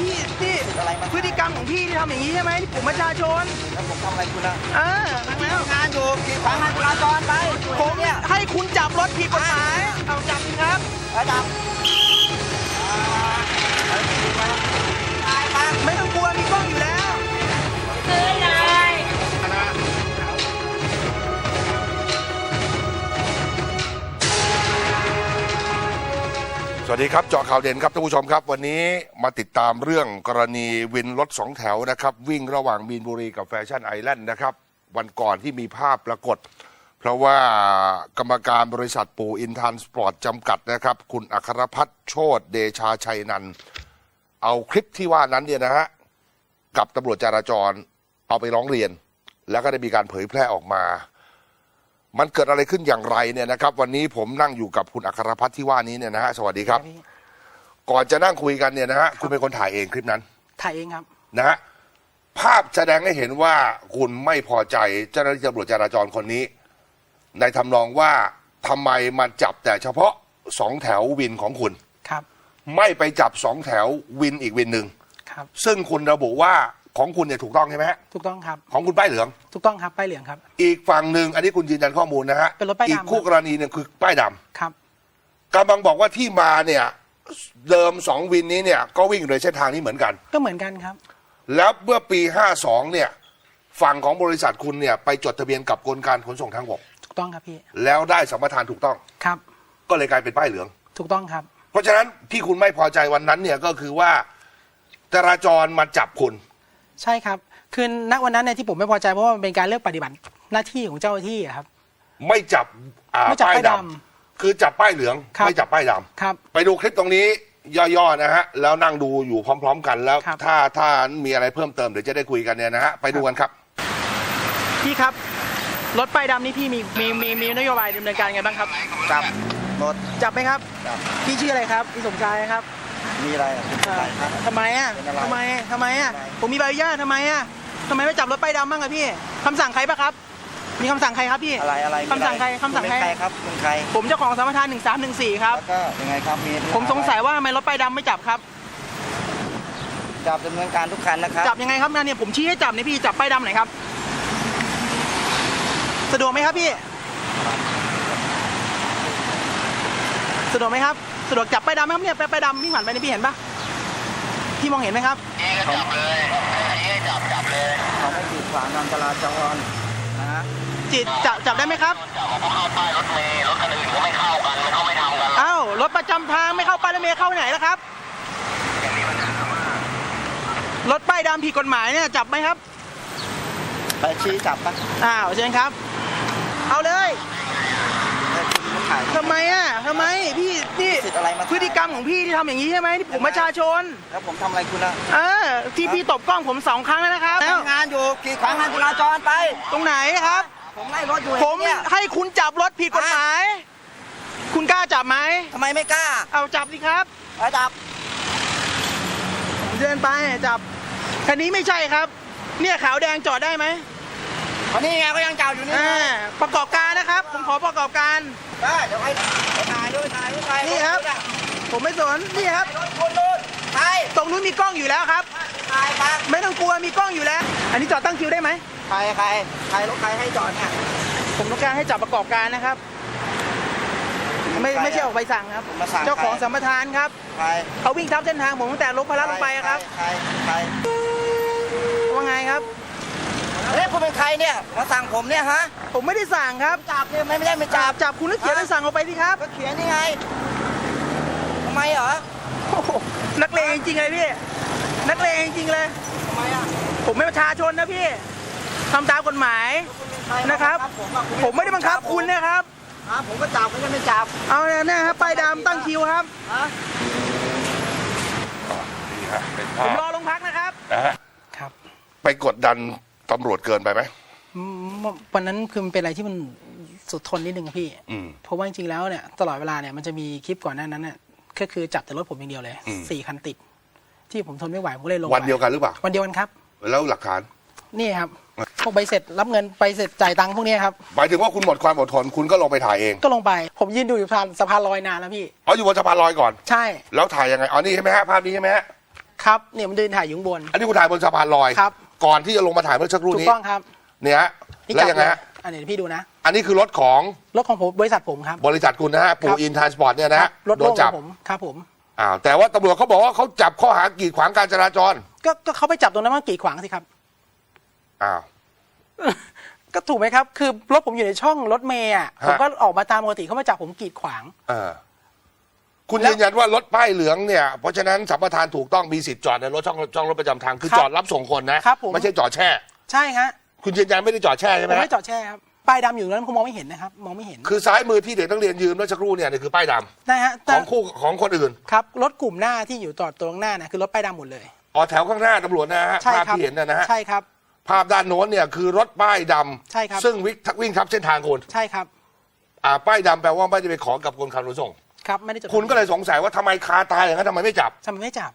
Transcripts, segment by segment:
พี่พี่อะไรมา พฤติกรรมของพี่ที่ทำอย่างนี้ใช่ไหมที่ผมประชาชน แล้วผมทำอะไรคุณอะเออฟังแล้วงานอยู่กีดขวางทางจราจรไปผมเนี่ยให้คุณจับรถผิดกฎหมายเอาจับสิครับ ระดับ วัสดีครับเจาะข่าวเด่นครับท่านผู้ชมครับ วันนี้มาติดตามเรื่องกรณีวินรถสองแถวนะครับ วิ่งระหว่างมีนบุรีกับแฟชั่นไอแลนด์นะครับ วันก่อนที่มีภาพปรากฏ เพราะว่ากรรมการบริษัทปูอินทันสปอร์ตจำกัดนะครับ คุณอัครพัฒน์โชตเดชาชัยนัน เอาคลิปที่ว่านั้นเนี่ยนะฮะกับตำรวจจราจรเอาไปร้องเรียน แล้วก็ได้มีการเผยแพร่ออกมา มันเกิดอะไรขึ้นอย่างไรเนี่ยนะครับ วันนี้ผมนั่งอยู่กับคุณอัครพัฒน์ที่ว่านี้เนี่ยนะฮะสวัสดีครับ ก่อนจะนั่งคุยกันเนี่ยนะฮะคุณเป็นคนถ่ายเองคลิปนั้น ถ่ายเองครับนะฮะภาพแสดงให้เห็นว่าคุณไม่พอใจเจ้าหน้าที่ตำรวจจราจรคนนี้ ในทำนองว่าทำไมมาจับแต่เฉพาะสองแถววินของคุณ ครับ ไม่ไปจับสองแถววินอีกวินหนึ่งครับ ซึ่งคุณระบุว่า ของคุณเนี่ยถูกต้องใช่ไหมฮะถูกต้องครับ ของคุณป้ายเหลือง ถูกต้องครับป้ายเหลืองครับ อีกฝั่งหนึ่งอันนี้คุณยืนยันข้อมูลนะฮะเป็นรถป้ายดำ อีกคู่กรณีเนี่ยคือป้ายดำครับ กำลังบอกว่าที่มาเนี่ยเดิมสองวินนี้เนี่ยก็วิ่งโดยเส้นทางนี้เหมือนกัน ก็เหมือนกันครับ แล้วเมื่อปี 52 เนี่ย ฝั่งของบริษัทคุณเนี่ยไปจดทะเบียนกับกรมการขนส่งทางบกถูกต้องครับพี่แล้วได้สัมปทานถูกต้อง ครับ ก็เลยกลายเป็นป้ายเหลือง ถูกต้องครับ เพราะฉะนั้นที่คุณไม่พอใจวันนั้นเนี่ยก็คือว่าจราจรมาจับคุณ ใช่ครับ คือณวันนั้นเนี่ยที่ผมไม่พอใจเพราะว่ามันเป็นการเลือกปฏิบัติหน้าที่ของเจ้าหน้าที่อะครับ ไม่จับอ่าไม่จับป้ายป้ายดดำคือจับป้ายเหลือง ครับ ไม่จับป้ายดำ ครับ ไปดูคลิปตรงนี้ย่อๆนะฮะ แล้วนั่งดูอยู่พร้อม ๆ กันแล้ว ครับ ถ้าถ้ามีอะไรเพิ่มเติมเดี๋ยวจะได้คุยกันเนี่ยนะฮะ ไปดูกันครับ พี่ครับ รถป้ายดำนี่พี่มีมีมีมีนโยบายดำเนินการไงบ้างครับ จับรถจับไหมครับจับพี่ชื่ออะไรครับพี่สมชายครับ มีอะไรอะคุณอะไรครับ ทำไมอะเป็นอะไรทำไมทำไมอะ เป็นอะไร ผมมีใบอนุญาตทำไมอะทำไมไม่จับรถป้ายดำบ้างอะพี่คำสั่งใครปะครับ มีคำสั่งใครครับพี่ อะไรอะไรมีคำสั่งอะใครคำสั่งณใครเป็นใครครับคุณใครผมเจ้าของสมปทาน1314ครับ แล้วก็ยังไงครับมีผมสงสัยว่าทำไมรถป้ายดำไม่จับครับ จับดำเนินการทุกคันนะครับจับยังไงครับเนี่ยผมชี้ให้จับเนี่ยพี่จับป้ายดำไหนอยครับ สะดวกไหมครับพี่ สะดวกไหมครับ สะดวกจับป้ายดำไหมครับเนี่ยป้ายดำวิ่งผ่านไปเนี่ยพี่เห็นปะพี่มองเห็นไหมครับเขาไม่กีดขวางการจราจรนะฮะจิตจับจับได้ไหมครับเอ้ารถประจำทางไม่เข้าป้ายรถเมล์เข้าไหนแล้วครับรถป้ายดำผิดกฎหมายเนี่ยจับไหมครับไปชี้จับปะอ้าวเชิญครับ เอาเลย ให้คุณมาถ่ายทำไมอะทำไมพี่นี่สิทธิ์อะไรมาถ่ายพฤติกรรมของพี่ที่ทำอย่างนี้ใช่ไหมที่ผมประชาชน แล้วผมทำอะไรคุณอะเออที่พี่ตบกล้องผมสองครั้งแล้วนะครับแล้วทำงานอยู่กีดขวางทางจราจรไป ตรงไหนครับ ผมไล่รถอยู่ผมเนี่ยให้คุณจับรถผิดกฎหมาย คุณกล้าจับไหมทำไมไม่กล้าเอาจับสิครับไปจับเดินไปจับคันนี้ไม่ใช่ครับ เนี่ยขาวแดงจอดได้ไหม วันนี้ไงก็ยังจับอยู่นี่อ่าประกอบการนะครับ ผมขอประกอบการ ได้เดี๋ยวให้ไปถ่ายด้วยถ่ายด้วยถ่ายนี่ครับ ผมไม่สน นี่ครับ รถคุณนู่นถ่ายตรงนู้นมีกล้องอยู่แล้วครับ ถ่ายปังไม่ต้องกลัวมีกล้องอยู่แล้ว อันนี้จอดตั้งคิวได้ไหม ใครใครใครรถใครให้จอดเนี่ย ผมต้องการให้จับประกอบการนะครับ ไม่ไม่ใช่ออกใบสั่งครับ ผมมาสั่งเจ้าของใคร สัมปทานครับ ใครเขาวิ่งทับเส้นทางผมตั้งแต่ลบพระลงไปอะครับใครใครว่าไงครับ เฮ้ยคุณเป็นใครเนี่ย มาสั่งผมเนี่ยฮะ ผมไม่ได้สั่งครับ จับเนี่ยไม่ไม่ได้ไม่จัจับบ จับคุณนึกเขียนใบสั่งออกไปสิครับก็เขียนนี่ไงทำไมเหรอโอ้โหนักเลงจริงๆเลยพี่ นักเลงจริงๆเลย ทำไมอะผมเป็นประชาชนนะพี่ทำตามกฎหมาย คุณเป็นใครนะครับ ผมอะผมไม่ได้บังคับคุณนะครับ ฮะผมก็จับคุณก็ไม่จับเอาเนี่ยนะครับป้ายดำตั้งคิวครับ ฮะ นี่ฮะเป็นผภามพรอลงพักนะครับ นะฮะครับ ไปกดดัน ตำรวจเกินไปไหมวันนั้นคือมันเป็นอะไรที่มันสุดทนนิดนึงอะพี่อืมเพราะว่าจริงๆแล้วเนี่ยตลอดเวลาเนี่ยมันจะมีคลิปก่อนหน้านั้นเนี่ยก็คือจับแต่รถผมอย่างเดียวเลยอืมสี่คันติด ที่ผมทนไม่ไหวผมก็เลยลงวันเดียวกันหรือเปล่าวันเดียวกันครับ แล้วหลักฐานนี่ครับพวกใบเสร็จรับเงินใบเสร็จจ่ายตังค์พวกเนี้ยครับหมายถึงว่าคุณหมดความอดทนคุณก็ลงไปถ่ายเองก็ลงไป ผมยืนดูอยู่สะพานสะพานลอยนานแล้วพี่เอาอยู่บนสะพานลอยก่อนใช่ แล้วถ่ายยังไงอ๋อนี่ใช่ไหมฮะภาพนี้ใช่ไหมฮะครับเนี่ยมันเดินถ่ายอยู่ข้างบน อันนี้คุณถ่ายบนสะพานลอยครับ ก่อนที่จะลงมาถ่ายเมื่อสักครู่ถูกนี้ต้องครับเนี่ยฮะนี่แล้วจับยังไงเลยฮะอันนี้พี่ดูนะ อันนี้คือรถของรถของผมบริษัทผมครับ บริษัทคุณนะฮะปูครับ อินทานสปอร์ตเนี่ยนะคฮะรับรถโดโล่นงขจัอบงผมครับผม อ้าวแต่ว่าตำรวจเขาบอกว่าเขาจับข้อหากีดขวางการจราจรก็ก็เขาไปจับตรงนั้นมันกีดขวางสิครับ อ้าว ก็ถูกไหมครับ คือรถผมอยู่ในช่องรถเมย์อะฮะ ผมก็ออกมาตามปกติเขามาจับผมกีดขวาง เออ คุณแล้วยืนยันว่ารถป้ายเหลืองเนี่ย เพราะฉะนั้นสัมปทานถูกต้องมีสิทธิ์จอดในรถช่องช่องรถประจำทางคือครับจอดรับส่งคนนะครับผม ไม่ใช่จอดแช่ ใช่ฮะคุณยืนยันไม่ได้จอดแช่ใช่ผไหมมฮะไม่จอดแช่ครับป้ายดำอยู่นั้นผมมองไม่เห็นนะครับ มองไม่เห็นคือซ้ายมือที่เด็กนักเรียนยืมเมื่อสักครู่เนี่ยนี่คือป้ายดำนะฮะขแต่องคู่ของคนอื่นครับรถกลุ่มหน้าที่อยู่ต่อตรงหน้านะคือรถป้ายดำหมดเลย อ๋อแถวข้างหน้าตำรวจนะฮะใช่ภาพครับที่เห็นนะนะฮะใช่ครับ ภาพด้านโน้นเนี่ยคือรถป้ายดำใช่ครับซึ่งวิ่งวิ่งทับเส้นทางคุณใช่ครับ อ่าป้ายดำแปลว่าไม่ได้ไปขอกับคนขับรถส่ง ครับไม่ได้จดคุณก็เลยสงสัยว่าทำไมคาตายอย่างนั้นทำไมไม่จับ ทำไมไม่จับ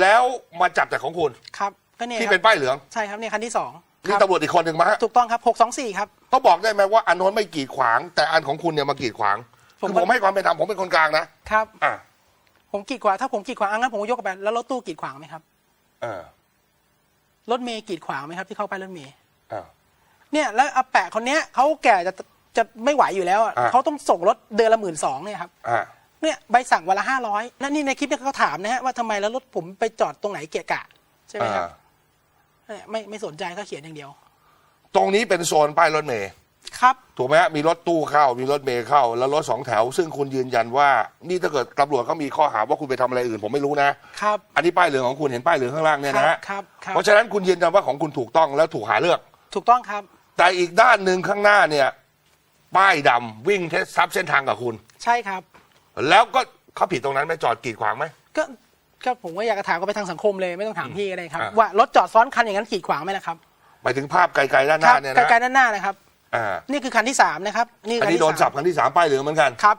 แล้วมาจับแต่ของคุณครับก็เนี่ยที่คเป็รันบป้ายเหลืองใช่ครับเนี่ยคันที่สองคนี่รับตำรวจอีกคนหนึ่งมาฮะถูกต้องครับหกสองสี่ครับ เขาบอกได้ไหมว่าอันโน้นไม่กีดขวาง แต่อันของคุณเนี่ยมากีดขวางผมคือผมให้ความเป็นธรรมผมเป็นคนกลางนะครับ อ่าผมกีดขวางถ้าผมกีดขวางอะงั้นผมก็ยกไปแล้วรถตู้กีดขวางไหมครับเออรถเมย์กีดขวางไหมครับที่เข้าไปรถเมย์อ่าเนี่ยแล้วอาแปะคนเนี้ยเขาแก่จะ จะไม่ไหวอยู่แล้วอะอะ เขาต้องส่งรถเดือนละหมื่นสองเนี่ยครับอ่า เนี่ยใบสั่งวันละห้าร้อยแล้วนี่ในคลิปเนี่ยเขาถามนะฮะว่าทำไมแล้วรถผมไปจอดตรงไหนเกะกะ ใช่ไหมครับอ่าเนี่ยไม่ไม่สนใจเขาเขียนอย่างเดียว ตรงนี้เป็นโซนป้ายรถเมย์ครับ ถูกไหมฮะมีรถตู้เข้า มีรถเมย์เข้า แล้วรถสองแถว ซึ่งคุณยืนยันว่า นี่ถ้าเกิดตำรวจเขามีข้อหาว่าคุณไปทำอะไรอื่น ผมไม่รู้นะ ครับ อันนี้ป้ายเหลืองของคุณเห็นป้ายเหลืองข้างล่างเนี่ยนะฮะครับครับเพราะฉะนั้นคุณยืนยันว่าของคุณถูกต้องแล้วถูกหาเลือกถูกต้องครับ แต่อีกด้านหนึ่งข้างหน้าเนี่ย ป้ายดำวิ่งเทสซับเส้นทางกับคุณ ใช่ครับ แล้วก็เขาผิดตรงนั้นไหมจอดกีดขวางไหม ก็ก็ผมก็อยากจะถามก็ไปทางสังคมเลยไม่ต้องถามพี่ก็ได้ครับ อะ ว่ารถจอดซ้อนคันอย่างนั้นกีดขวางไหมล่ะครับหมายถึงภาพไกลๆด้านหครัน้าเนี่ยไกนะลๆด้านหน้านะครับ อ่านี่คือคันที่สามนะครับนี่อันคันนี้ที่โดนจัสาบมครั้งที่สามป้ายเหลืองเหมือนกันครับ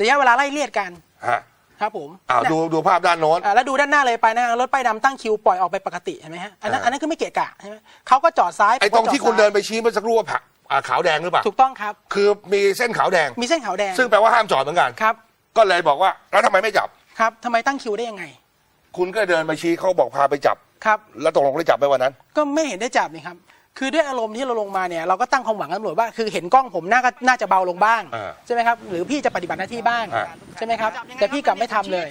ระยะเวลาไล่เลียดกันฮะครับผมอ้าวเนี่ยดูดูภาพด้านโน้น อ่าแล้วดูด้านหน้าเลยไปนะรถป้ายดำตั้งคิวปล่อยออกไปปกติเห็นไหมฮะอันนั้นอ่า อันนั้นคือไม่เกะกะใช่ไหมเขาก็จอดซ้ายไอ้ตรงที่ผมก็จอคุณเดินซ้ายไปชี้เมื่อสักครู่ว่าผัก อ่าขาวแดงหรือเปล่า ถูกต้องครับ คือมีเส้นขาวแดง มีเส้นขาวแดง ซึ่งแปลว่าห้ามจอดเหมือนกัน ครับ ก็เลยบอกว่า แล้วทำไมไม่จับ ครับทำไมตั้งคิวได้ยังไง คุณก็เดินไปชี้เขาบอกพาไปจับ ครับ แล้วตกลงได้จับไหมวันนั้น ก็ไม่เห็นได้จับนี่ครับ คือด้วยอารมณ์ที่เราลงมาเนี่ยเราก็ตั้งความหวังกับตำรวจว่า คือเห็นกล้องผมน่าก็น่าจะเบาลงบ้างอ่าใช่ไหมครับ หรือพี่จะปฏิบัติหน้าที่บ้างอ่า ใช่ไหมครับ แต่พี่กลับไม่ทำเลย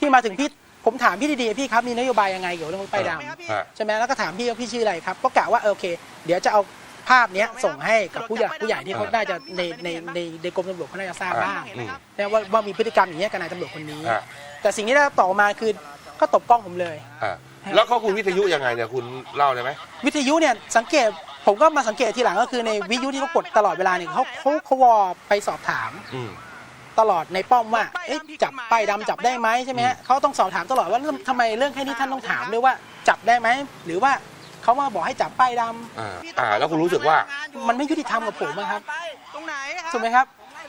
พี่มาถึงพี่ ผมถามพี่ดีๆพี่ครับมีนโยบายยังไงเกี่ยวกับเรื่องรถป้ายดฮะำใช่ไหมแล้วก็ถามพี่ว่าพี่ชื่ออะไรครับ ก็กะว่าเออโอเค เดี๋ยวจะเอา ภาพเนี้ยส่งให้กับผู้ใหญ่ผู้ใหญ่ที่เขาน่าจะในในในในกรมตำรวจเขาน่าจะทราบบ้างอืมนะว่าว่ามีพฤติกรรมอย่างเงี้ยกับนายตำรวจคนนี้ฮะแต่สิ่งที่ได้ต่อมาคือก็ตบกล้องผมเลยอ่าแล้วเขาคุณวิทยุยังไงเนี่ยคุณเล่าได้ไหมวิทยุเนี่ยสังเกตผมก็มาสังเกตทีหลังก็คือในวิทยุที่เขากดตลอดเวลาเนี่ยเขาเขาเขาวอไปสอบถามอืมตลอดในป้อมว่าเอ๊ะจับป้ายดำจับได้ไหมใช่ไหมฮะเขาต้องสอบถามตลอดว่าทำไมเรื่องแค่นี้ท่านต้องถามด้วยว่าจับได้ไหมหรือว่า เขามาบอกให้จับป้ายดำอ่าอ่าแล้วคุณรู้สึกว่ามันไม่ยุติธรรมกับผมอะครับตรงไหนครับถูกไหมครับ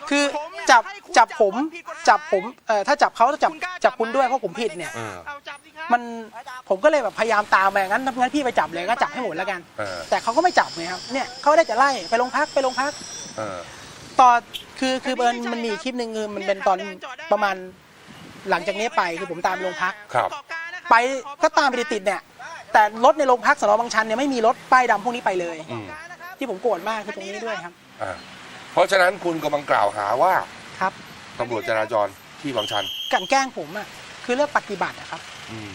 คือผมเนี่ยจับให้คุณจับผมจับผมผิดกฎหมายจับผมเอ่อถ้าจับเขาต้องจับคุณกล้าจับคุณด้วยไหเพราะผมผิดเนี่ยเออเอาจับสิครับ มันผมก็เลยแบบพยายามตามไปงั้นงั้นพี่ไปจับเลยก็จับให้หมดแล้วกัน เออ แต่เขาก็ไม่จับไงครับเนี่ยเขาได้จะไล่ไปโรงพักไปโรงพัก เออ ตอนคือคือเอิญมันมีคลิปหนึ่งคือมันเป็นตอนประมาณหลังจากนี้ไปคือผมตามไปโรงพัก ครับ ไปก็ตามไปติดๆเนี่ย แต่รถในโรงพักสนบางชันเนี่ยไม่มีรถป้ายดำพวกนี้ไปเลย อืมที่ผมโกรธมากคือตรงนี้ด้วยครับอ่าเพราะฉะนั้นคุณกำลังกล่าวหาว่าครับตำรวจจราจรที่บางชัน กลันแกล้งผมอะคือเลือกปฏิบัติอะครับอืม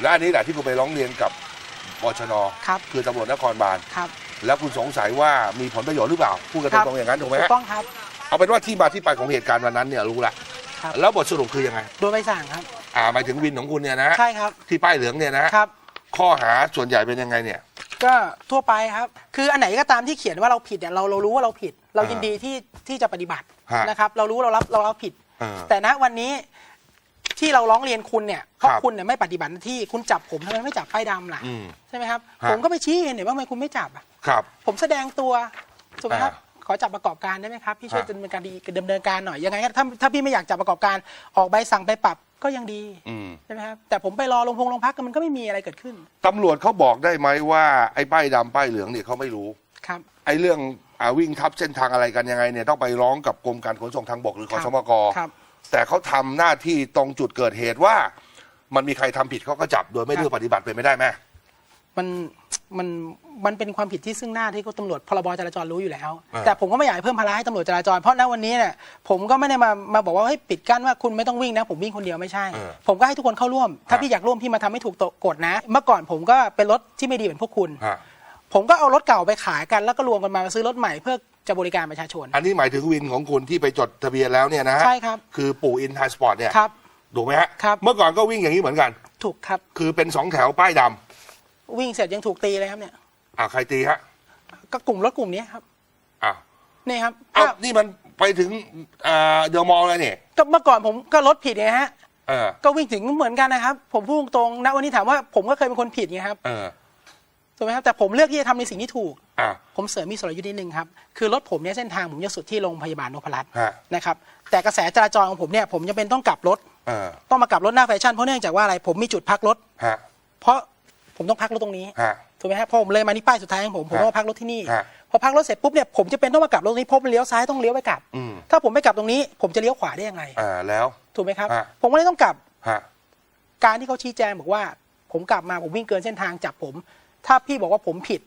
และอันนี้แหละที่คุณไปร้องเรียนกับบชนครับคือตำรวจนครบาลครับแล้วคุณสงสัยว่ามีผลประโยชน์หรือเปล่าพูดกันครับตรงๆอย่างนั้นถูกไหมถูฮะกต้องครับ เอาเป็นว่าที่มาที่ไปของเหตุการณ์วันนั้นเนี่ยรู้ละครับ แล้วบทสรุปคือยังไง โดนใบสั่งครับ อ่าหมายถึงวินของคุณเนี่ยนะใช่ครับที่ป้ายเหลืองเนี่ยนะครับ ข้อหาส่วนใหญ่เป็นยังไงเนี่ย ก็ทั่วไปครับ คืออันไหนก็ตามที่เขียนว่าเราผิดเนี่ยเราเรารู้ว่าเราผิด เรายินดีที่ที่จะปฏิบัติฮะนะครับ เรารู้เรารับเรารับผิด เออ แต่ณวันนี้ที่เราร้องเรียนคุณเนี่ยเพราะครับคุณเนี่ยไม่ปฏิบัติหน้าที่คุณจับผมทำไมไม่จับป้ายดำล่ะอืม ใช่ไหมครับ ฮะ ผมก็ไปชี้เห็นเนี่ยว่าทำไมคุณไม่จับอะครับ ผมแสดงตัวถูกไหมครับ อ่า ขอจับประกอบการได้ไหมครับพี่ช่วยฮะดำเนินการดีดำเนินการหน่อยยังไงก็ถ้าถ้าพี่ไม่อยากจับประกอบการออกใบสั่งไปปรับก็ยังดีอืม ใช่ไหมครับแต่ผมไปรอลงพงลงพักมันก็ไม่มีอะไรเกิดขึ้นตำรวจเขาบอกได้ไหมว่าไอ้ป้ายดำป้ายเหลืองเนี่ยเขาไม่รู้ ครับ ไอ้เรื่องอาวิ่งทับเส้นทางอะไรกันยังไงเนี่ยต้องไปร้องกับกรมการขนส่งทางบกหรือขอสมกครับ แต่เขาทำหน้าที่ตรงจุดเกิดเหตุว่า มันมีใครทำผิดเขาก็จับโดยไม่เลือกปฏิบัติเป็นไม่ได้ไหมมัน มันมันเป็นความผิดที่ซึ่งหน้าที่ตำรวจพรบจราจรรู้อยู่แล้ว แต่ผมก็ไม่อยากให้เพิ่มภาระให้ตำรวจจราจรเพราะณวันนี้เนี่ยผมก็ไม่ได้มามาบอกว่าเฮ้ยปิดกั้นว่าคุณไม่ต้องวิ่งนะ ผมวิ่งคนเดียวไม่ใช่ ผมก็ให้ทุกคนเข้าร่วม ถ้าพี่อยากร่วมพี่มาทำให้ถูกกฎนะ เมื่อก่อนผมก็เป็นรถที่ไม่ดีเหมือนพวกคุณฮะผมก็เอารถเก่าไปขายกัน แล้วก็รวมกันมาซื้อรถใหม่เพื่อจะบริการประชาชน อันนี้หมายถึงวินของคุณที่ไปจดทะเบียนแล้วเนี่ยนะฮะใช่ครับคือปู่อินไทยสปอร์ตเนี่ยครับถูกไหมฮะครับเมื่อก่อนก็วิ่งอย่างนี้เหมือนกัน ถูกครับคือเป็นสองแถวป้ายดำ วิ่งเสร็จยังถูกตีเลยครับเนี่ยอ่าใครตีฮะก็กลุ่มรถกลุ่มนี้ครับอ่านี่ครับเอ้าก็นี่มันไปถึงอ่าเดอะมอลล์เลยนี่ก็เมื่อก่อนผมก็รถผิดไงฮะเออก็วิ่งถึงเหมือนกันนะครับ ผมพูดตรงๆนะวันนี้ถามว่าผมก็เคยเป็นคนผิดไงครับเออถูกไหมครับแต่ผมเลือกที่จะทำในสิ่งที่ถูกอ่าผมเสริมมีสรยุทธ์นิดนึงครับคือรถผมเนี่ยเส้นทางผมจะสุดที่โรงพยาบาลนพรัตน์ฮะนะครับแต่กระแสจราจรของผมเนี่ยผมจะเป็นต้องกลับรถเออต้องมากลับรถหน้าแฟชั่นเพราะเนื่องจากว่าอะไรผมมีจุดพักรถฮะเพราะ ผมต้องพักรถตรงนี้ฮะ ถูกไหมครับพอผมเลยมานี่ป้ายสุดท้ายของผมผมฮะต้องมาพักรถที่นี่ ฮะ พอพักรถเสร็จปุ๊บเนี่ยผมจะเป็นต้องมากลับรถตรงนี้เพราะมันเลี้ยวซ้ายต้องเลี้ยวไปกลับ อืมถ้าผมไม่กลับตรงนี้ ผมจะเลี้ยวขวาได้ยังไง อ่าแล้ว ถูกไหมครับ ฮะ ผมก็เลยต้องกลับฮะ การที่เขาชี้แจงบอกว่า ผมกลับมาผมวิ่งเกินเส้นทางจับผม ถ้าพี่บอกว่าผมผิด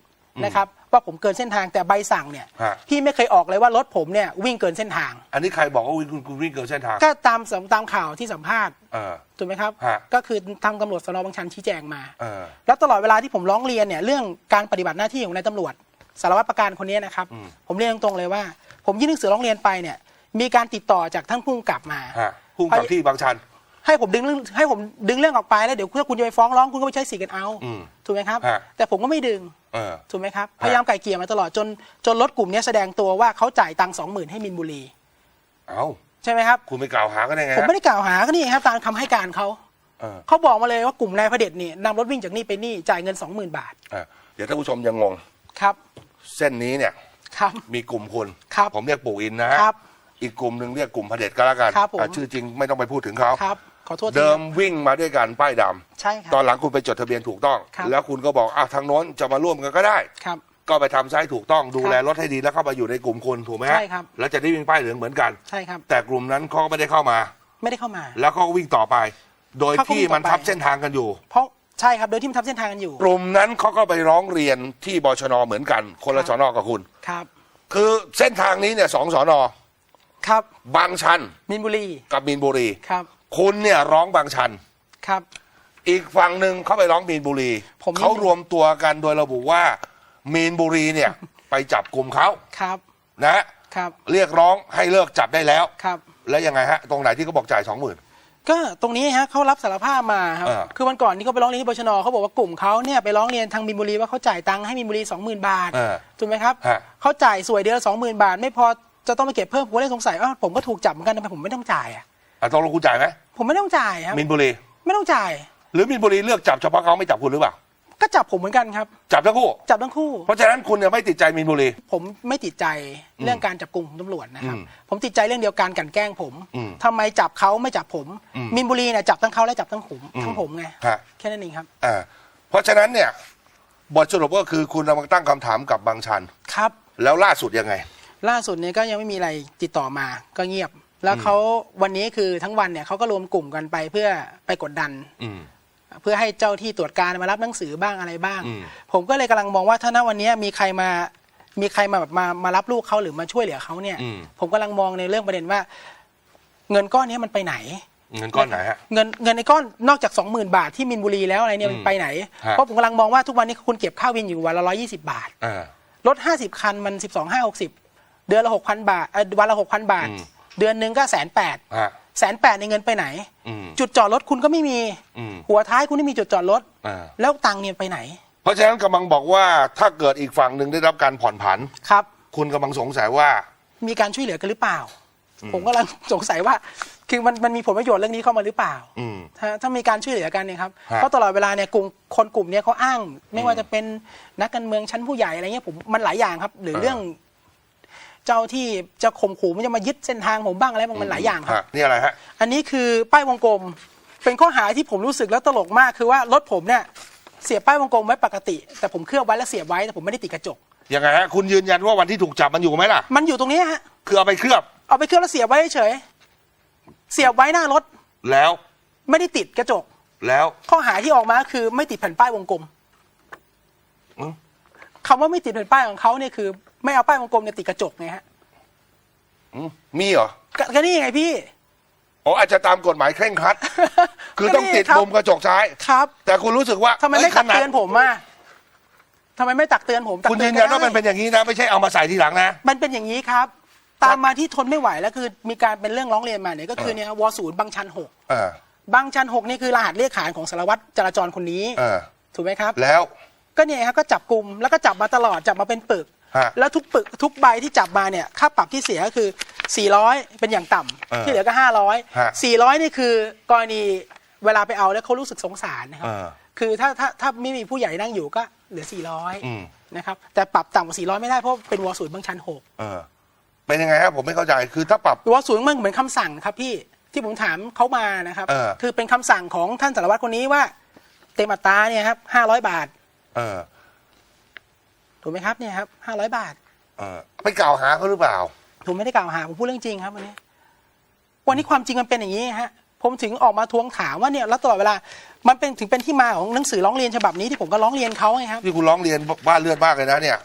นะครับ ว่าผมเกินเส้นทางแต่ใบสั่งเนี่ยฮะ พี่ไม่เคยออกเลยว่ารถผมเนี่ยวิ่งเกินเส้นทาง อันนี้ใครบอกว่าวิ่งคุณคุณวิ่งเกินเส้นทางก็ตามสตามข่าวที่สัมภาษณ์เออ ถูกไหมครับ ฮะ ก็คือทางตำรวจสนบางชันชี้แจงมา เออ แล้วตลอดเวลาที่ผมร้องเรียนเนี่ยเรื่องการปฏิบัติหน้าที่ของนายตำรวจสารวัตรประการคนนี้นะครับ อืม ผมเรียนตรงๆเลยว่า ผมยื่นหนังสือร้องเรียนไปเนี่ยมีการติดต่อจากท่านผู้กำกับมา ฮะพุ่งกับที่บางชัน ให้ผมดึงเรื่องให้ผมดึงเรื่องออกไปแล้วเดี๋ยวถ้าคุณจะไปฟ้องร้องคุณก็ไปใช้สิทธิ์กันเอาอืม ถูกไหมครับ ฮะ แต่ผมก็ไม่ดึงเออ ถูกไหมครับพยายามไกล่เกลี่ยมาตลอดจนจนรถกลุ่มนี้แสดงตัวว่าเขาจ่ายตังค์สองหมื่นให้มินบุรีเอ้าใช่ไหมครับ คุณไปกล่าวหากันได้ไงผมฮะไม่ได้กล่าวหาก็นี่ครับตามคำให้การเขาเออ เขาบอกมาเลยว่ากลุ่มนายพระเดชนี่นำรถวิ่งจากนี่ไปนี่จ่ายเงินสองหมื่นบาทเออเดี๋ยวท่านผู้ชมยังงง ครับเส้นนี้เนี่ย ครับ มีกลุ่มคุณครับผมเรียกปู่อินนะฮะครับอีกกลุ่มหนึ่งเรียกกลุ่มพระเดชก็แล้วกันครับผมอะชื่อจริงไม่ต้องไปพูดถึงเขาครับข อโทษทีเดิมครับวิ่งมาด้วยกันป้ายดำใช่ครัตอบนหลังคุณไปจดทะเบียนถูกต้อง ครับ แล้วคุณก็บอกอะทางโน้นจะมาร่วมกันก็ได้ ครับ ก็ไปทำใช้ถูกต้องดูแลครับรถให้ดีแล้วเข้ามาอยู่ในกลุ่มคุณถูกไหมฮะใช่ครับ แล้วจะได้วิ่งป้ายเหลืองเหมือนกัน ใช่ครับ แต่กลุ่มนั้นเขาก็ไม่ได้เข้ามา ไม่ได้เข้ามา แล้วเขาก็วิ่งต่อไป โดยเขาก็ที่วิ่งต่อมันทับไปเส้นทางกันอยู่ เพราะใช่ครับโดยที่มันทับเส้นทางกันอยู่ กลุ่มนั้นเขาก็ไปร้องเรียนที่บชนเหมือนกัน คนละครับสอนอกับคุณ ครับ คือเส้นทางนี้เนี่ยสองสอนอครับบางชันมินบุรีกับมีนบุรี ครับ คุณเนี่ยร้องบางชัน ครับ อีกฝั่งหนึ่งเขาไปร้องมีนบุรี ผมเขารวมตัวกันโดยระบุว่ามีนบุรีเนี่ย ไปจับกลุ่มเขาครับ นะฮะครับ เรียกร้องให้เลิกจับได้แล้ว ครับ แล้วยังไงฮะ ตรงไหนที่เขาบอกจ่ายสองหมื่น ก็ตรงนี้ฮะเขารับสารภาพมาครับเออคือวันก่อนที่เขาไปร้องเรียนที่บชนเขาบอกว่ากลุ่มเขาเนี่ยไปร้องเรียนทางมินบุรีว่าเขาจ่ายตังค์ให้มินบุรีสองหมื่นบาท เออ ถูกไหมครับ ฮะ เขาจ่ายสวยเดือนละสองหมื่นบาท ไม่พอจะต้องไปเก็บเพิ่มผมก็เลยสงสัยว่าผมก็ถูกจับเหมือนกันทำไมผมไม่ต้องจ่ายอะ อะตกลงคุณจ่ายไหมผมไม่ต้องจ่ายครับมีนบุรี ไม่ต้องจ่าย หรือมีนบุรีเลือกจับเฉพาะเขาไม่จับคุณหรือเปล่า ก็จับผมเหมือนกันครับ จับทั้งคู่ จับทั้งคู่ เพราะฉะนั้นคุณเนี่ยไม่ติดใจมีนบุรี ผมไม่ติดใจเรื่องการจับกลุ่มของตำรวจนะครับอืมผมติดใจเรื่องเดียวกันกลันแกล้งผมอืมทำไมจับเขาไม่จับผมอืมมินบุรีเนี่ยจับทั้งเขาและจับทั้งผมอืมทั้งผมไงฮะแค่นั้นเองครับอ่าเพราะฉะนั้นเนี่ยบทสรุปก็คือคุณกำลังตั้งคำถามกับบางชัน ครับ แล้วล่าสุดยังไง ล่าสุดเนี่ยก็ยังไม่มีอะไรติดต่อมา ก็เงียบ แล้วเขาวันนี้คือทั้งวันเนี่ยเขาก็รวมกลุ่มกันไปเพื่อไปกดดันอืมเพื่อให้เจ้าที่ตรวจการมารับหนังสือบ้างอะไรบ้างอืมผมก็เลยกำลังมองว่าถ้าณวันนี้มีใครมามีใครมาแบบมามารับลูกเขาหรือมาช่วยเหลือเขาเนี่ยอืมผมกำลังมองในเรื่องประเด็นว่า เงินก้อนนี้มันไปไหน เงินก้อนไหนฮะเงินเงินในก้อนนอกจาก 20,000 บาทที่มินบุรีแล้วอะไรเนี่ยอืมมันไปไหนฮะเพราะผมกำลังมองว่าทุกวันนี้คุณเก็บค่าวินอยู่วันละ120บาทอ่ารถ50คันมัน12 5 60เดือนละ6,000บาทเอ่อวันละ6,000บาทอืม เดือนหนึ่งก็แสนแปดฮะแสนแปดในเงินไปไหนอืมจุดจอดรถคุณก็ไม่มีอืมหัวท้ายคุณไม่มีจุดจอดรถอ่าแล้วตังค์เนี่ยไปไหน เพราะฉะนั้นกำลังบอกว่าถ้าเกิดอีกฝั่งหนึ่งได้รับการผ่อนผันครับ คุณกำลังสงสัยว่า มีการช่วยเหลือกันหรือเปล่า ผมกำลังสงสัยว่า คือมันมันมีผลประโยชน์เรื่องนี้เข้ามาหรือเปล่าอืมถ้าถ้ามีการช่วยเหลือกันเนี่ยครับฮะเพราะตลอดเวลาเนี่ยกลุ่มคนกลุ่มเนี้ยเขาอ้าง ไม่ว่าจะเป็นนักการเมืองชั้นผู้ใหญ่อะไรเงี้ยผมมันหลายอย่างครับ หรือเรื่อง เจ้าที่จะข่มขู่มันจะมายึดเส้นทางผมบ้างอะไรบ้างมันหลายอย่างครับฮะนี่อะไรฮะ อันนี้คือป้ายวงกลม เป็นข้อหาที่ผมรู้สึกแล้วตลกมากคือว่ารถผมเนี่ยเสียบป้ายวงกลมไว้ปกติ แต่ผมเคลือบไว้แล้วเสียบไว้แต่ผมไม่ได้ติดกระจกยังไงฮะคุณยืนยันว่าวันที่ถูกจับมันอยู่ไหมล่ะ มันอยู่ตรงนี้ฮะคือเอาไปเคลือบ เอาไปเคลือบแล้วเสียบไว้เฉยเสียบไว้หน้ารถ แล้วไม่ได้ติดกระจก แล้วข้อหาที่ออกมาคือไม่ติดแผ่นป้ายวงกลมอืมคำว่าไม่ติดแผ่นป้ายของเขาเนี่ยคือ ไม่เอาป้ายวงกลมเนี่ยติดกระจกไงฮะอืมมีเหรอก็ก็นี่ไงพี่ อ๋ออาจจะตามกฎหมายเคร่งครัด คือต้องติดก็นี่รับมุมกระจกซ้าย ครับแต่คุณรู้สึกว่าทำไมไม่ยตักขนาดเตือนผมอะทำไมไม่ตักเตือนผมตักคุณเตืยือนยันว่าก็ได้มันเป็นอย่างนี้นะ ไม่ใช่เอามาใส่ทีหลังนะ มันเป็นอย่างนี้ครับ ตามมาที่ทนไม่ไหวแล้วคือมีการเป็นเรื่องร้องเรียนมาเนี่ยก็คือเนี่ยวศูนย์บางชันหกเออบางชันหกนี่คือรหัสเรียกขานของสารวัตรจราจรคนนี้ เออ ถูกไหมครับ แล้ว ก็เนี่ยครับก็จับกลุ่มแล้วก็จับมาตลอดจับมาเป็นปึกฮะ แล้วทุกปึกทุกใบที่จับมาเนี่ยค่าปรับที่เสียก็คือ 400 เป็นอย่างต่เออำที่เหลือก็ฮะ500 400 นี่คือกรณีเวลาไปเอาแล้วเขารู้สึกสงสารนะครัเอบอคือถ้าถ้าถ้าไม่มีผู้ใหญ่นั่งอยู่ก็เหลืออืม400นะครับแต่ปรับต่ำกว่า 400 ไม่ได้เพราะเป็นวอศูนย์บางชันหกเออเป็นยังไงครับผมไม่เข้าใจคือถ้าปรับวอศูนย์มันเหมือนคำสั่งครับพี่ที่ผมถามเขามานะครับเออคือเป็นคำสั่งของท่านสารวัตรคนนี้ว่า เต็มอัตราเนี่ยครับ500บาท เออ ถูกไหมครับเนี่ยครับ500บาทเออไปกล่าวหาเขาหรือเปล่า ผมไม่ได้กล่าวหาผมพูดเรื่องจริงครับวันนี้ วันนี้ความจริงมันเป็นอย่างนี้ฮะผมถึงออกมาทวงถามว่าเนี่ยแล้วตลอดเวลา มันเป็นถึงเป็นที่มาของหนังสือร้องเรียนฉบับนี้ที่ผมก็ร้องเรียนเขาไงครับที่คุณร้องเรียนบ้านเลือดมากเลยนะเนี่ย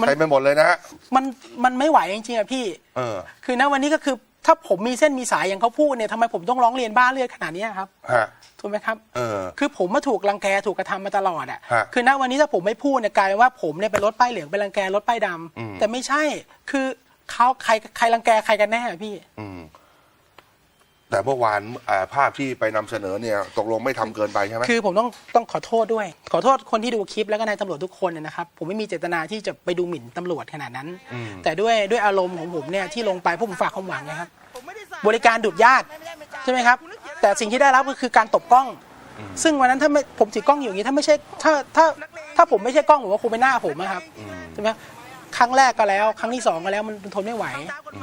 มันเต็มไปหมดเลยนะฮะมันมันไม่ไหวจริงๆอะพี่ เออ คือณวันนี้ก็คือ ถ้าผมมีเส้นมีสายอย่างเขาพูดเนี่ยทำไมผมต้องร้องเรียนบ้าเลือดขนาดนี้ครับฮะ ถูกไหมครับเออคือผมมาถูกรังแกถูกกระทำมาตลอดอะฮะคือณวันนี้ถ้าผมไม่พูดเนี่ยกลายเป็นว่าผมเนี่ยเป็นรถป้ายเหลืองเป็นรังแกรถป้ายดำอืมแต่ไม่ใช่คือเขาใครใครรังแกใครกันแน่อะพี่ อืม แต่เมื่อวานอ่าภาพที่ไปนำเสนอเนี่ยตกลงไม่ทำเกินไปใช่ไหมคือผมต้องต้องขอโทษด้วย ขอโทษคนที่ดูคลิปแล้วก็นายตำรวจทุกคนเนยนะครับผมไม่มีเจตนาที่จะไปดูหมิ่นตำรวจขนาดนั้นอืมแต่ด้วยด้วยอารมณ์ของผมเนี่ยที่ลงไปเพราะผมฝากความหวังนะครับบริการดุดญาติใช่ไหมครับ แต่สิ่งที่ได้รับก็คือการตบกล้อง ซึ่งวันนั้นถ้าไม่ผมถือกล้องอยู่อย่างนี้ถ้าไม่ใช่ถ้าถ้าถ้าผมไม่ใช่กล้องผมว่าคงเป็นหน้าผมนะครับใช่ไหม ครั้งแรกก็แล้ว ครั้งที่สองก็แล้วมันทนไม่ไหว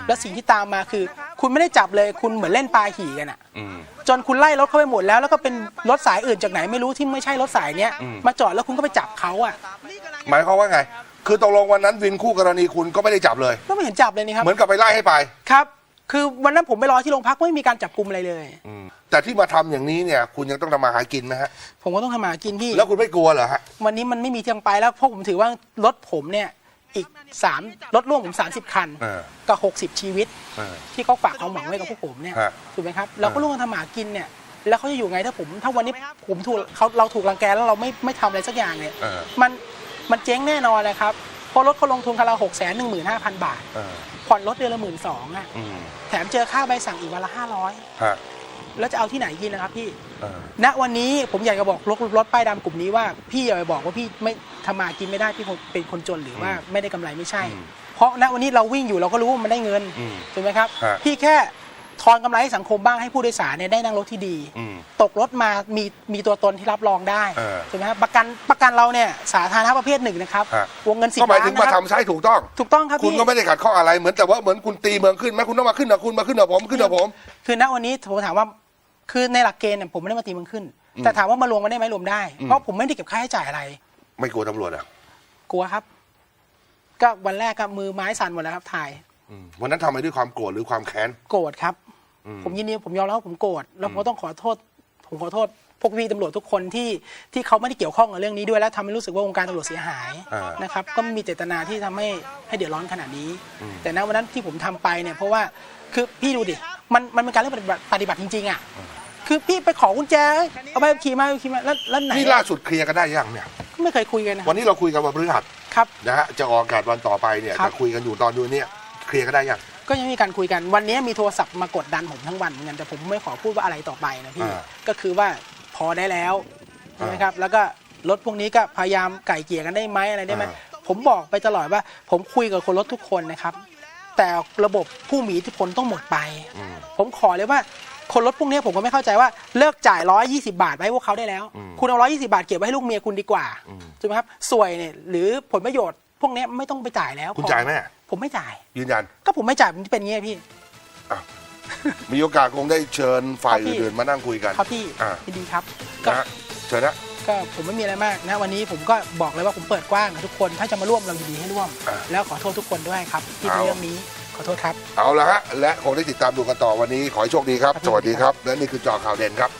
แล้วสิ่งที่ตามมาคือ คุณไม่ได้จับเลยคุณเหมือนเล่นปลาหี่กันอะอืมจนคุณไล่รถเข้าไปหมดแล้วแล้วก็เป็นรถสายอื่นจากไหนไม่รู้ที่ไม่ใช่รถสายเนี้ยอืมมาจอดแล้วคุณก็ไปจับเขาอะหมายความว่าไง คือตกลงวันนั้นวินคู่กรณีคุณก็ไม่ได้จับเลยก็ไม่เห็นจับเลยนี่ครับเหมือนกับไปไล่ให้ไปครับ คือวันนั้นผมไปรอที่โรงพักไม่มีการจับกลุ่มอะไรเลยอืมแต่ที่มาทำอย่างนี้เนี่ยคุณยังต้องทำมาหากินไหมฮะผมก็ต้องทำมาหากินพี่แล้วคุณไม่กลัวเหรอฮะวันนี้มันไม่มีทางไปแล้วเพราะผมถือว่ารถผมเนี่ย อีกสามรถร่วมผมสามสิบคันเออกับหกสิบชีวิตเออที่เขาฝากความหวังไว้กับพวกผมเนี่ยฮะถูกไหมครับเราก็ร่วมกันทำหากินเนี่ยแล้วเขาจะอยู่ไงถ้าผมถ้าวันนี้ผมถูกเขาเราถูกรังแกแล้วเราไม่ไม่ทำอะไรสักอย่างเนี่ยเออมันมันเจ๊งแน่นอนเลยครับเพราะรถเขาลงทุนกันเราหกแสนหนึ่งหมื่นห้าพันบาทเออผ่อนรถเดือนละหมื่นสองอะอืมแถมเจอค่าใบสั่งอีกวันละห้าร้อยฮะ แล้วจะเอาที่ไหนกินนะครับพี่เออณวันนี้ผมอยากจะบอกรถรถป้ายดำกลุ่มนี้ว่าพี่อย่าไปบอกว่าพี่ไม่ทำมากินไม่ได้พี่คงเป็นคนจนหรือว่าไม่ได้กำไรไม่ใช่อืมเพราะณวันนี้เราวิ่งอยู่เราก็รู้ว่ามันได้เงินอืมถูกไหมครับฮะพี่แค่ ทอนกำไรให้สังคมบ้างให้ผู้โดยสารเนี่ยได้นั่งรถที่ดีอืมตกรถมามีมีตัวตนที่รับรองได้เออถูกไหมครับประกันประกันเราเนี่ยสาธารณะประเภทหนึ่งนะครับฮะวงเงินสิบก็หมายล้านถึงนะมาคทำรับใช้ถูกต้องถูกต้องครับคุณพี่ก็ไม่ได้ขัดข้องอะไรเหมือนแต่ว่าเหมือนคุณตีเมืองขึ้นไหมคุณต้องมาขึ้นกับคุณมาขึ้นกับผมขึ้นกับผมคือณวันนี้ผมถามว่าคือในหลักเกณฑ์เนี่ยผมไม่ได้มาตีมันขึ้น แต่ถามว่ามารวมกันได้ไหมรวมได้อืมเพราะผมไม่ได้เก็บค่าใช้จ่ายอะไร ไม่กลัวตำรวจอะกลัวครับ ก็วันแรกก็มือไม้สั่นหมดแล้วครับถ่ายอืม วันนั้นทำไปด้วยความโกรธหรือความแค้น โกรธครับอืมผมยินดีผมยอมรับว่าผมโกรธแล้วผมก็ต้องขอโทษ ผมขอโทษพวกพี่ตำรวจทุกคนที่ที่เขาไม่ได้เกี่ยวข้องกับเรื่องนี้ด้วยแล้วทำให้รู้สึกว่าวงการตำรวจเสียหายอ่านะครับ ก็ไม่มีเจตนาที่ทำให้ให้เดือดร้อนขนาดนี้อืมแต่ณวันนั้นที่ผมทำไปเนี่ยเพราะว่าคือพี่ดูดิมันมันเป็นการเรื่องปฏิบัติปฏิบัติจริงๆอะคือพี่ไปขอกุญแจเอาไปขี่มาขี่มาแล้วแล้วไหนนี่ล่าสุดเคลียร์กันได้ยังเนี่ยก็ไม่เคยคุยกันนะวันนี้เราคุยกันวันพฤหัสครับ นะฮะจะออกอากาศวันต่อไปเนี่ยครับ จะคุยกันอยู่ตอนดูเนี่ย เคลียร์กันได้ยังก็ยังมีการคุยกันวันนี้มีโทรศัพท์มากดดันผมทั้งวันเหมือนกันแต่ผมไม่ขอพูดว่าอะไรต่อไปนะพี่อ่าก็คือว่าพอได้แล้วใช่ไหมครับแล้วก็รถพวกนี้ก็พยายามไก่เกลี่ยกันได้ไหมอะไรได้ไหมอ่าผมบอกไปตลอดว่า ผมคุยกับคนรถทุกคนนะครับ แต่ระบบผู้มีอิทธิพลต้องหมดไปอืมผมขอเลยว่าคนรถพวกนี้ผมก็ไม่เข้าใจว่าเลิกจ่าย120บาทไปให้พวกเขาได้แล้วอืมคุณเอา120บาทเก็บไว้ให้ลูกเมียคุณดีกว่าอืมใช่ไหมครับสวยเนี่ยหรือผลประโยชน์ พวกนี้ไม่ต้องไปจ่ายแล้ว คุณจ่ายไหม ผมไม่จ่าย ยืนยันก็ผมไม่จ่ายมันเป็นอย่างงี้พี่มีโอกาสคงได้เชิญฝ่ายครับพี่ อื่นๆมานั่งคุยกัน ครับพี่อ่า ยินดีครับก็นะฮะเชิญนะก็ผมไม่มีอะไรมากนะวันนี้ผมก็บอกเลยว่าผมเปิดกว้างกับทุกคนถ้าจะมาร่วมเรายินดีให้ร่วม อ่าแล้วขอโทษทุกคนด้วยครับที่เป็นเอา เรื่องนี้ขอโทษครับ เอาละฮะและคงได้ติดตามดูกันต่อวันนี้ ขอให้โชคดีครับ ครับ สวัสดีครับ และนี่คือจอข่าวเด่นครับ